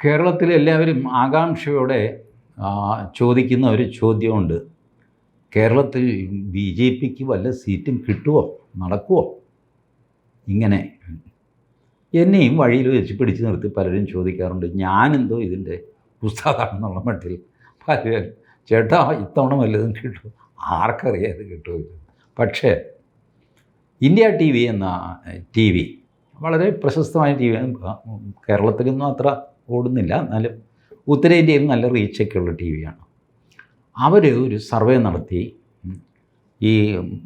കേരളത്തിൽ എല്ലാവരും ആകാംക്ഷയോടെ ചോദിക്കുന്ന ഒരു ചോദ്യമുണ്ട്. കേരളത്തിൽ ബി ജെ പിക്ക് വല്ല സീറ്റും കിട്ടുമോ നടക്കുമോ ഇങ്ങനെ. എന്നെയും വഴിയിൽ വെച്ച് പിടിച്ചു നിർത്തി പലരും ചോദിക്കാറുണ്ട്. ഞാനെന്തോ ഇതിന്റെ പുസ്തകമാണെന്നുള്ള മട്ടിൽ പലരും ചേട്ടാ ഇത്തവണ വല്ലതും കിട്ടും ആർക്കറിയാം ഇത് കിട്ടുമോ പക്ഷേ ഇന്ത്യ ടി വി എന്ന ടി വി വളരെ പ്രശസ്തമായ ടി വി കേരളത്തിലൊന്നും അത്ര ഓടുന്നില്ല. എന്നാലും ഉത്തരേന്ത്യയിൽ നല്ല റീച്ചൊക്കെയുള്ള ടി വിയാണ് അവർ ഒരു സർവേ നടത്തി. ഈ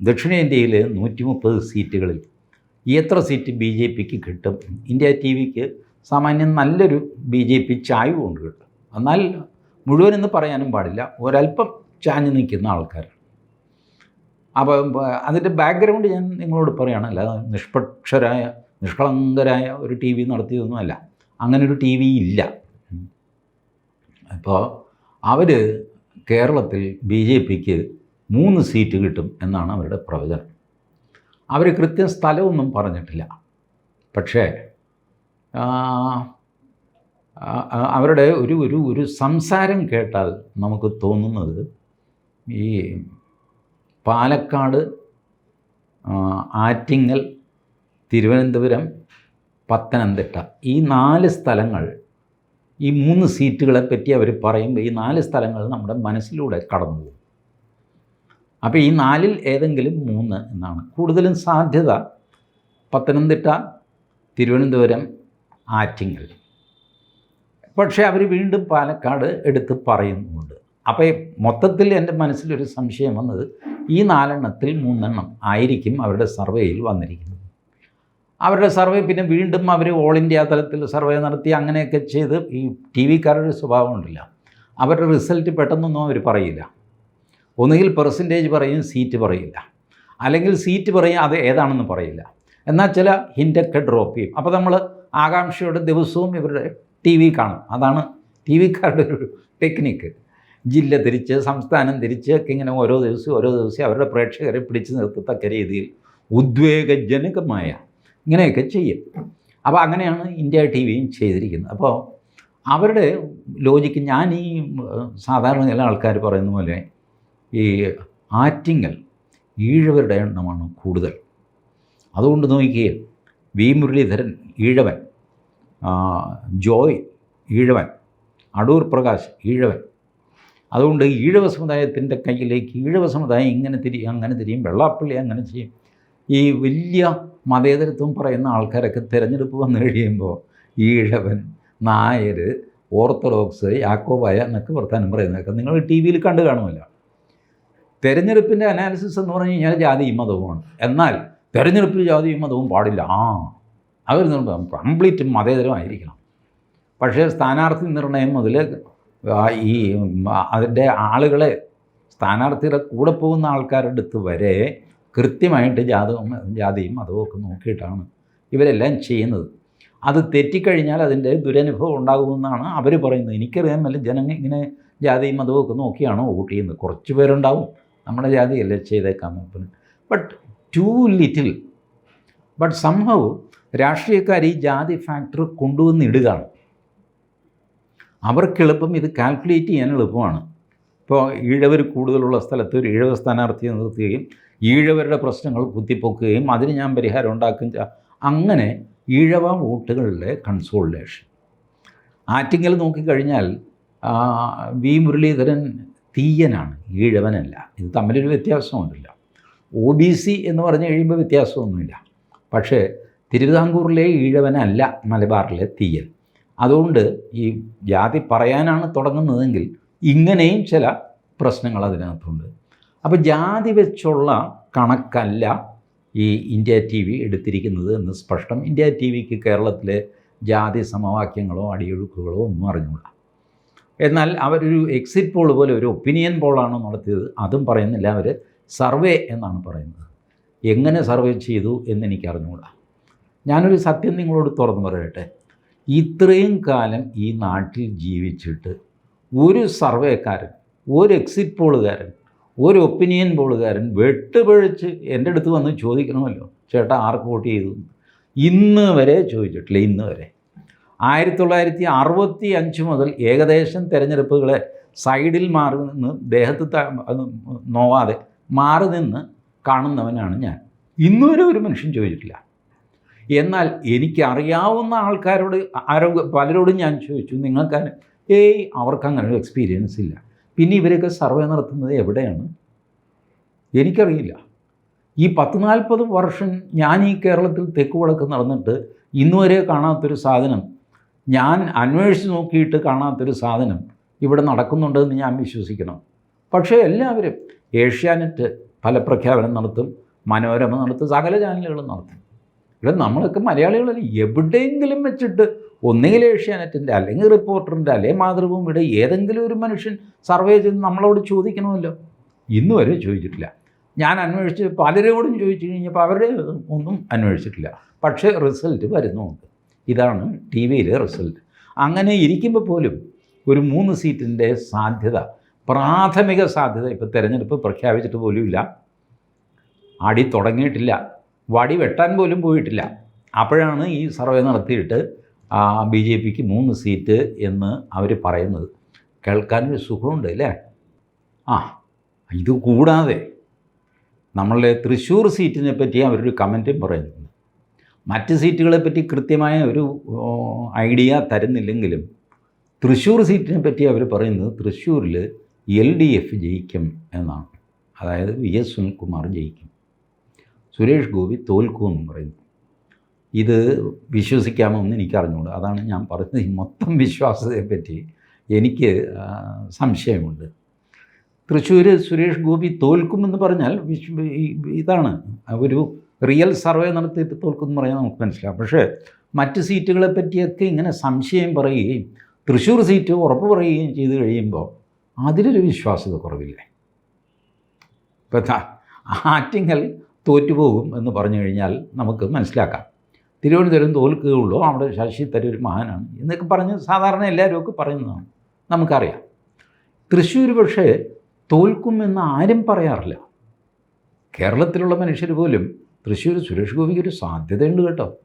ദക്ഷിണേന്ത്യയിൽ നൂറ്റി മുപ്പത് സീറ്റുകളിൽ എത്ര സീറ്റ് ബി ജെ പിക്ക് കിട്ടും? ഇന്ത്യ ടി വിക്ക് സാമാന്യം നല്ലൊരു ബി ജെ പി ചായ്വ് കൊണ്ട് കിട്ടും. എന്നാൽ മുഴുവനെന്ന് പറയാനും പാടില്ല. ഒരല്പം ചാഞ്ഞു നിൽക്കുന്ന ആൾക്കാർ അപ്പം അതിന്റെ ബാക്ക്ഗ്രൗണ്ട് ഞാൻ നിങ്ങളോട് പറയുകയാണ് അല്ലാതെ നിഷ്പക്ഷരായ നിഷ്കളങ്കരായ ഒരു ടി വി നടത്തിയതൊന്നുമല്ല അങ്ങനൊരു ടി വി ഇല്ല. അപ്പോൾ അവർ കേരളത്തിൽ ബി ജെ പിക്ക് മൂന്ന് സീറ്റ് കിട്ടും എന്നാണ് അവരുടെ പ്രവചനം. അവർ കൃത്യം സ്ഥലമൊന്നും പറഞ്ഞിട്ടില്ല. പക്ഷേ അവരുടെ ഒരു ഒരു ഒരു സംസാരം കേട്ടാൽ നമുക്ക് തോന്നുന്നത് ഈ പാലക്കാട് ആറ്റിങ്ങൽ തിരുവനന്തപുരം പത്തനംതിട്ട. ഈ നാല് സ്ഥലങ്ങൾ ഈ മൂന്ന് സീറ്റുകളെ പറ്റി അവർ പറയുമ്പോൾ ഈ നാല് സ്ഥലങ്ങൾ നമ്മുടെ മനസ്സിലൂടെ കടന്നു പോകും. അപ്പോൾ ഈ നാലിൽ ഏതെങ്കിലും മൂന്ന് എന്നാണ്. കൂടുതലും സാധ്യത പത്തനംതിട്ട തിരുവനന്തപുരം ആറ്റിങ്ങൽ. പക്ഷേ അവർ വീണ്ടും പാലക്കാട് എടുത്ത് പറയുന്നുണ്ട് അപ്പോൾ മൊത്തത്തിൽ എന്റെ മനസ്സിലൊരു സംശയം വന്നത് ഈ നാലെണ്ണത്തിൽ മൂന്നെണ്ണം ആയിരിക്കും അവരുടെ സർവേയിൽ വന്നിരിക്കുന്നത്. അവരുടെ സർവേ പിന്നെ വീണ്ടും അവർ ഓൾ ഇന്ത്യ തലത്തിൽ സർവേ നടത്തി അങ്ങനെയൊക്കെ ചെയ്ത് ഈ ടി വിക്കാരുടെ സ്വഭാവം ഉണ്ടല്ല അവരുടെ റിസൾട്ട് പെട്ടെന്നൊന്നും അവർ പറയില്ല. ഒന്നുകിൽ പെർസെന്റേജ് പറയും സീറ്റ് പറയില്ല. അല്ലെങ്കിൽ സീറ്റ് പറയും അത് ഏതാണെന്ന് പറയില്ല. എന്നാൽ ചില ഹിൻഡക്ട് ഡ്രോപ്പ് ചെയ്യും. അപ്പോൾ നമ്മൾ ആകാംക്ഷയോടെ ദിവസവും ഇവരുടെ ടി വി കാണും. അതാണ് ടി വിക്കാരുടെ ഒരു ടെക്നിക്ക് ജില്ല തിരിച്ച് സംസ്ഥാനം തിരിച്ച് ഒക്കെ ഇങ്ങനെ ഓരോ ദിവസവും ഓരോ ദിവസവും അവരുടെ പ്രേക്ഷകരെ പിടിച്ചു നിർത്തത്തക്ക രീതിയിൽ ഉദ്വേഗജനകമായ ഇങ്ങനെയൊക്കെ ചെയ്യും. അപ്പോൾ അങ്ങനെയാണ് ഇന്ത്യ ടി വിയും ചെയ്തിരിക്കുന്നത്. അപ്പോൾ അവരുടെ ലോജിക്ക് ഞാൻ ഈ സാധാരണ ചില ആൾക്കാർ പറയുന്ന പോലെ ഈ ആറ്റിങ്ങൽ ഈഴവരുടെ എണ്ണമാണ് കൂടുതൽ. അതുകൊണ്ട് നോക്കിയേ വി മുരളീധരൻ ഈഴവൻ ജോയ് ഈഴവൻ അടൂർ പ്രകാശ് ഈഴവൻ. അതുകൊണ്ട് ഈഴവ സമുദായത്തിന്റെ കയ്യിലേക്ക് ഈഴവ സമുദായം ഇങ്ങനെ തിരിയും അങ്ങനെ തിരിയും വെള്ളാപ്പള്ളി അങ്ങനെ ചെയ്യും ഈ വലിയ മതേതരത്വം പറയുന്ന ആൾക്കാരൊക്കെ തിരഞ്ഞെടുപ്പ് വന്നു കഴിയുമ്പോൾ ഈഴവൻ നായർ ഓർത്തഡോക്സ് യാക്കോബായ എന്നൊക്കെ വർത്താനം പറയുന്നതൊക്കെ നിങ്ങൾ ടി വിയിൽ കണ്ടു കാണുമല്ലോ. തെരഞ്ഞെടുപ്പിന്റെ അനാലിസിസ് എന്ന് പറഞ്ഞു കഴിഞ്ഞാൽ ജാതിയും മതവുമാണ് എന്നാൽ തെരഞ്ഞെടുപ്പിൽ ജാതിയും മതവും പാടില്ല. ആ അവർ കംപ്ലീറ്റ് മതേതരമായിരിക്കണം. പക്ഷേ സ്ഥാനാർത്ഥി നിർണയം മുതൽ ഈ അതിന്റെ ആളുകളെ സ്ഥാനാർത്ഥിയുടെ കൂടെ പോകുന്ന ആൾക്കാരുടെ അടുത്ത് വരെ കൃത്യമായിട്ട് ജാതവും ജാതിയും മതവും ഒക്കെ നോക്കിയിട്ടാണ് ഇവരെല്ലാം ചെയ്യുന്നത്. അത് തെറ്റിക്കഴിഞ്ഞാൽ അതിന്റെ ദുരനുഭവം ഉണ്ടാകുമെന്നാണ് അവർ പറയുന്നത്. എനിക്കറിയാൻ മേലെ ജനങ്ങൾ ഇങ്ങനെ ജാതിയും മതവും ഒക്കെ നോക്കിയാണോ വോട്ട് ചെയ്യുന്നത്. കുറച്ച് പേരുണ്ടാവും. നമ്മുടെ ജാതിയല്ലേ ചെയ്തേക്കാം നോക്കുന്നത്. ബട്ട് ടു ലിറ്റിൽ ബട്ട് സംഭവം രാഷ്ട്രീയക്കാർ ഈ ജാതി ഫാക്ടർ കൊണ്ടുവന്നിടുകയാണ് അവർക്ക് എളുപ്പം ഇത് കാൽക്കുലേറ്റ് ചെയ്യാൻ എളുപ്പമാണ്. ഇപ്പോൾ ഈഴവർ കൂടുതലുള്ള സ്ഥലത്ത് ഒരു ഈഴവ സ്ഥാനാർത്ഥിയെ നിർത്തുകയും ഈഴവരുടെ പ്രശ്നങ്ങൾ കുത്തിപ്പൊക്കുകയും അതിന് ഞാൻ പരിഹാരം ഉണ്ടാക്കുകയും അങ്ങനെ ഈഴവ വോട്ടുകളിലെ കൺസോളിഡേഷൻ ആറ്റിങ്ങൽ നോക്കിക്കഴിഞ്ഞാൽ വി മുരളീധരൻ തീയനാണ് ഈഴവനല്ല. ഇത് തമ്മിലൊരു വ്യത്യാസമൊന്നുമില്ല. ഒ ബി സി എന്ന് പറഞ്ഞു കഴിയുമ്പോൾ വ്യത്യാസമൊന്നുമില്ല. പക്ഷേ തിരുവിതാംകൂറിലെ ഈഴവനല്ല മലബാറിലെ തീയൻ. അതുകൊണ്ട് ഈ ജാതി പറയാനാണ് തുടങ്ങുന്നതെങ്കിൽ ഇങ്ങനെയും ചില പ്രശ്നങ്ങൾ അതിനകത്തുണ്ട്. അപ്പോൾ ജാതി വെച്ചുള്ള കണക്കല്ല ഈ ഇന്ത്യ ടി വി എടുത്തിരിക്കുന്നത് എന്ന് സ്പഷ്ടം ഇന്ത്യ ടി വിക്ക് കേരളത്തിലെ ജാതി സമവാക്യങ്ങളോ അടിയൊഴുക്കുകളോ ഒന്നും അറിഞ്ഞുകൂടാ എന്നാൽ അവരൊരു എക്സിറ്റ് പോൾ പോലെ ഒരു ഒപ്പീനിയൻ പോളാണ് നടത്തിയത് അതും പറയുന്നില്ല. അവർ സർവേ എന്നാണ് പറയുന്നത്. എങ്ങനെ സർവേ ചെയ്തു എന്ന് എനിക്ക് അറിഞ്ഞുകൂടാ ഞാനൊരു സത്യം നിങ്ങളോട് തുറന്നു പറയട്ടെ. ഇത്രയും കാലം ഈ നാട്ടിൽ ജീവിച്ചിട്ട് ഒരു സർവേക്കാരൻ ഒരു എക്സിറ്റ് പോളുകാരൻ ഒരു ഒപ്പീനിയൻ പോളുകാരൻ വെട്ടുപഴിച്ച് എന്റെ അടുത്ത് വന്ന് ചോദിക്കണമല്ലോ ചേട്ടാ ആർക്ക് വോട്ട് ചെയ്തു. ഇന്ന് വരെ ചോദിച്ചിട്ടില്ല ഇന്ന് വരെ. ആയിരത്തി തൊള്ളായിരത്തി അറുപത്തി അഞ്ച് മുതൽ ഏകദേശം തിരഞ്ഞെടുപ്പുകളെ സൈഡിൽ മാറി നിന്ന് ദേഹത്ത് നോവാതെ മാറി നിന്ന് കാണുന്നവനാണ് ഞാൻ. ഇന്നുവരെ ഒരു മനുഷ്യൻ ചോദിച്ചിട്ടില്ല. എന്നാൽ എനിക്കറിയാവുന്ന ആൾക്കാരോട് ആരോ പലരോടും ഞാൻ ചോദിച്ചു നിങ്ങൾക്ക് അതിന് ഏയ് അവർക്ക് ഒരു എക്സ്പീരിയൻസ് ഇല്ല. പിന്നെ ഇവരൊക്കെ സർവേ നടത്തുന്നത് എവിടെയാണ്? എനിക്കറിയില്ല. ഈ പത്ത് നാൽപ്പത് വർഷം ഞാൻ ഈ കേരളത്തിൽ തെക്ക് വടക്ക് നടന്നിട്ട് ഇന്നുവരെ കാണാത്തൊരു സാധനം ഞാൻ അന്വേഷിച്ച് നോക്കിയിട്ട് കാണാത്തൊരു സാധനം ഇവിടെ നടക്കുന്നുണ്ടെന്ന് ഞാൻ വിശ്വസിക്കണം. പക്ഷേ എല്ലാവരും ഏഷ്യാനെറ്റ് ഫലപ്രഖ്യാപനം നടത്തും മനോരമ നടത്തും സകല ചാനലുകളും നടത്തും. ഇവിടെ നമ്മളൊക്കെ മലയാളികളല്ല? എവിടെയെങ്കിലും വെച്ചിട്ട് ഒന്നുകിൽ ഏഷ്യാനെറ്റിന്റെ അല്ലെങ്കിൽ റിപ്പോർട്ടറിന്റെ അല്ലെങ്കിൽ മാതൃഭൂമിയുടെ ഏതെങ്കിലും ഒരു മനുഷ്യൻ സർവേ ചെയ്ത് നമ്മളോട് ചോദിക്കണമല്ലോ. ഇന്നുവരെ ചോദിച്ചിട്ടില്ല. ഞാൻ അന്വേഷിച്ച് പലരോടും ചോദിച്ചു കഴിഞ്ഞപ്പോൾ അവരുടെ ഒന്നും അന്വേഷിച്ചിട്ടില്ല. പക്ഷേ റിസൾട്ട് വരുന്നുണ്ട്. ഇതാണ് ടി വിയിലെ റിസൾട്ട്. അങ്ങനെ ഇരിക്കുമ്പോൾ പോലും ഒരു മൂന്ന് സീറ്റിന്റെ സാധ്യത പ്രാഥമിക സാധ്യത ഇപ്പോൾ തിരഞ്ഞെടുപ്പ് പ്രഖ്യാപിച്ചിട്ട് പോലുമില്ല അടി തുടങ്ങിയിട്ടില്ല. വടി വെട്ടാൻ പോലും പോയിട്ടില്ല. അപ്പോഴാണ് ഈ സർവേ നടത്തിയിട്ട് ബി ജെ പിക്ക് മൂന്ന് സീറ്റ് എന്ന് അവർ പറയുന്നത്. കേൾക്കാനൊരു സുഖമുണ്ട് അല്ലേ? ആ ഇത് കൂടാതെ നമ്മളുടെ തൃശ്ശൂർ സീറ്റിനെ പറ്റി അവരൊരു കമന്റും പറയുന്നുണ്ട്. മറ്റ് സീറ്റുകളെ പറ്റി കൃത്യമായ ഒരു ഐഡിയ തരുന്നില്ലെങ്കിലും തൃശ്ശൂർ സീറ്റിനെ പറ്റി അവർ പറയുന്നത് തൃശ്ശൂരിൽ എൽ ഡി എഫ് ജയിക്കും എന്നാണ്. അതായത് വി എസ് സുനിൽകുമാർ ജയിക്കും. സുരേഷ് ഗോപി തോൽക്കുമെന്നും പറയുന്നു. ഇത് വിശ്വസിക്കാമോ എന്ന് എനിക്ക് അറിഞ്ഞുകൂടാ അതാണ് ഞാൻ പറഞ്ഞത്. ഈ മൊത്തം വിശ്വാസത്തെപ്പറ്റി എനിക്ക് സംശയമുണ്ട്. തൃശ്ശൂർ സുരേഷ് ഗോപി തോൽക്കുമെന്ന് പറഞ്ഞാൽ ഇതാണ്. ഒരു റിയൽ സർവേ നടത്തിയിട്ട് തോൽക്കുമെന്ന് പറയാൻ നമുക്ക് മനസ്സിലാവും. പക്ഷേ മറ്റ് സീറ്റുകളെ പറ്റിയൊക്കെ ഇങ്ങനെ സംശയം പറയുകയും തൃശ്ശൂർ സീറ്റ് ഉറപ്പ് പറയുകയും ചെയ്ത് കഴിയുമ്പോൾ അതിലൊരു വിശ്വാസ്യത കുറവില്ലേ? ഇപ്പം ആറ്റിങ്ങൽ തോറ്റുപോകും എന്ന് പറഞ്ഞു കഴിഞ്ഞാൽ നമുക്ക് മനസ്സിലാക്കാം. തിരുവനന്തപുരം തോൽക്കുകയുള്ളൂ. അവിടെ ശശി തരൂർ മഹാനാണ്. എന്നൊക്കെ പറഞ്ഞ് സാധാരണ എല്ലാവരും ഒക്കെ പറയുന്നതാണ്. നമുക്കറിയാം. തൃശ്ശൂർ പക്ഷേ തോൽക്കുമെന്ന് ആരും പറയാറില്ല. കേരളത്തിലുള്ള മനുഷ്യർ പോലും തൃശ്ശൂർ സുരേഷ് ഗോപിക്ക് ഒരു സാധ്യതയുണ്ട് കേട്ടോ.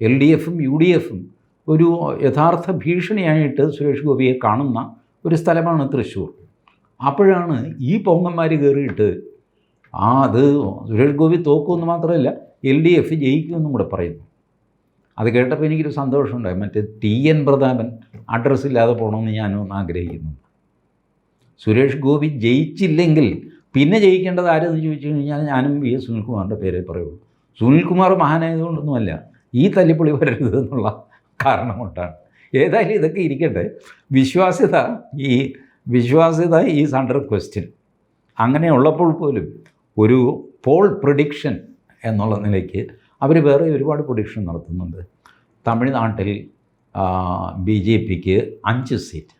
എൽ ഡി എഫും യു ഡി എഫും ഒരു യഥാർത്ഥ ഭീഷണിയായിട്ട് സുരേഷ് ഗോപിയെ കാണുന്ന ഒരു സ്ഥലമാണ് തൃശ്ശൂർ. അപ്പോഴാണ് ഈ പൊങ്ങന്മാർ കയറിയിട്ട് ആ അത് സുരേഷ് ഗോപി തോക്കുമെന്ന് മാത്രമല്ല എൽ ഡി എഫ് ജയിക്കുമെന്നും കൂടെ പറയുന്നു. അത് കേട്ടപ്പോൾ എനിക്കൊരു സന്തോഷമുണ്ടായി. മറ്റേ ടി എൻ പ്രതാപൻ അഡ്രസ്സ് ഇല്ലാതെ പോകണമെന്ന് ഞാനൊന്ന് ആഗ്രഹിക്കുന്നു. സുരേഷ് ഗോപി ജയിച്ചില്ലെങ്കിൽ പിന്നെ ജയിക്കേണ്ടത് ആരെന്ന് ചോദിച്ചു കഴിഞ്ഞാൽ ഞാനും വി എസ് സുനിൽകുമാറിന്റെ പേരെ പറയുള്ളൂ. സുനിൽകുമാർ മഹാനായതുകൊണ്ടൊന്നുമല്ല ഈ തല്ലിപ്പൊളി വരരുത് എന്നുള്ള കാരണം കൊണ്ടാണ്. ഏതായാലും ഇതൊക്കെ ഇരിക്കട്ടെ. വിശ്വാസ്യത ഈ വിശ്വാസ്യത ഈ അണ്ടർ ക്വസ്റ്റ്യൻ അങ്ങനെ ഉള്ളപ്പോൾ പോലും ഒരു പോൾ പ്രഡിക്ഷൻ എന്നുള്ള നിലയ്ക്ക് അവർ വേറെ ഒരുപാട് പ്രൊഡിക്ഷൻ നടത്തുന്നുണ്ട്. തമിഴ്നാട്ടിൽ ബി ജെ പിക്ക് അഞ്ച് സീറ്റ്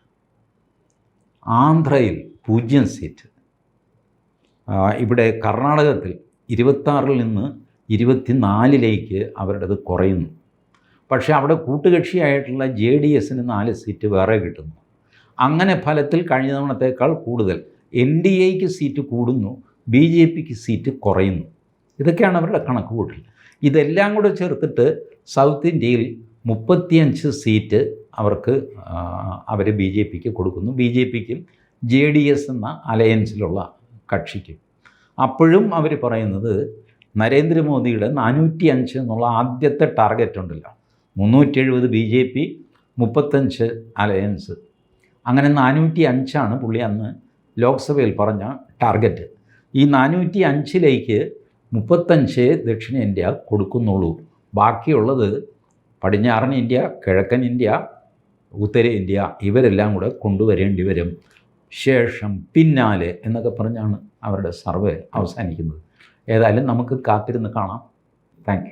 ആന്ധ്രയിൽ പൂജ്യം സീറ്റ് ഇവിടെ കർണാടകത്തിൽ ഇരുപത്താറിൽ നിന്ന് ഇരുപത്തിനാലിലേക്ക് അവരുടേത് കുറയുന്നു. പക്ഷേ അവിടെ കൂട്ടുകക്ഷിയായിട്ടുള്ള ജെ ഡി എസിന് നാല് സീറ്റ് വേറെ കിട്ടുന്നു. അങ്ങനെ ഫലത്തിൽ കഴിഞ്ഞ തവണത്തേക്കാൾ കൂടുതൽ എൻ ഡി എക്ക് സീറ്റ് കൂടുന്നു ബി ജെ പിക്ക് സീറ്റ് കുറയുന്നു. ഇതൊക്കെയാണ് അവരുടെ കണക്ക് കൂട്ടൽ ഇതെല്ലാം കൂടെ ചേർത്തിട്ട് സൗത്ത് ഇന്ത്യയിൽ മുപ്പത്തിയഞ്ച് സീറ്റ് അവർക്ക് അവർ ബി ജെ പിക്ക് കൊടുക്കുന്നു. ബി ജെ പിക്കും ജെ ഡി എസ് എന്ന അലയൻസിലുള്ള കക്ഷിക്കും. അപ്പോഴും അവർ പറയുന്നത് നരേന്ദ്രമോദിയുടെ നാനൂറ്റി അഞ്ച് എന്നുള്ള ആദ്യത്തെ ടാർഗറ്റ് ഉണ്ടല്ലോ. മുന്നൂറ്റി എഴുപത് ബി ജെ പി മുപ്പത്തഞ്ച് അലയൻസ്. അങ്ങനെ നാനൂറ്റി അഞ്ചാണ് പുള്ളി അന്ന് ലോക്സഭയിൽ പറഞ്ഞ ടാർഗറ്റ് ഈ നാനൂറ്റി അഞ്ചിലേക്ക് മുപ്പത്തഞ്ച് ദക്ഷിണേന്ത്യ കൊടുക്കുന്നുള്ളൂ. ബാക്കിയുള്ളത് പടിഞ്ഞാറൻ ഇന്ത്യ കിഴക്കൻ ഇന്ത്യ ഉത്തരേന്ത്യ ഇവരെല്ലാം കൂടെ കൊണ്ടുവരേണ്ടി വരും. ശേഷം പിന്നാലെ എന്നൊക്കെ പറഞ്ഞാണ് അവരുടെ സർവേ അവസാനിക്കുന്നത്. ഏതായാലും നമുക്ക് കാത്തിരുന്ന് കാണാം. താങ്ക്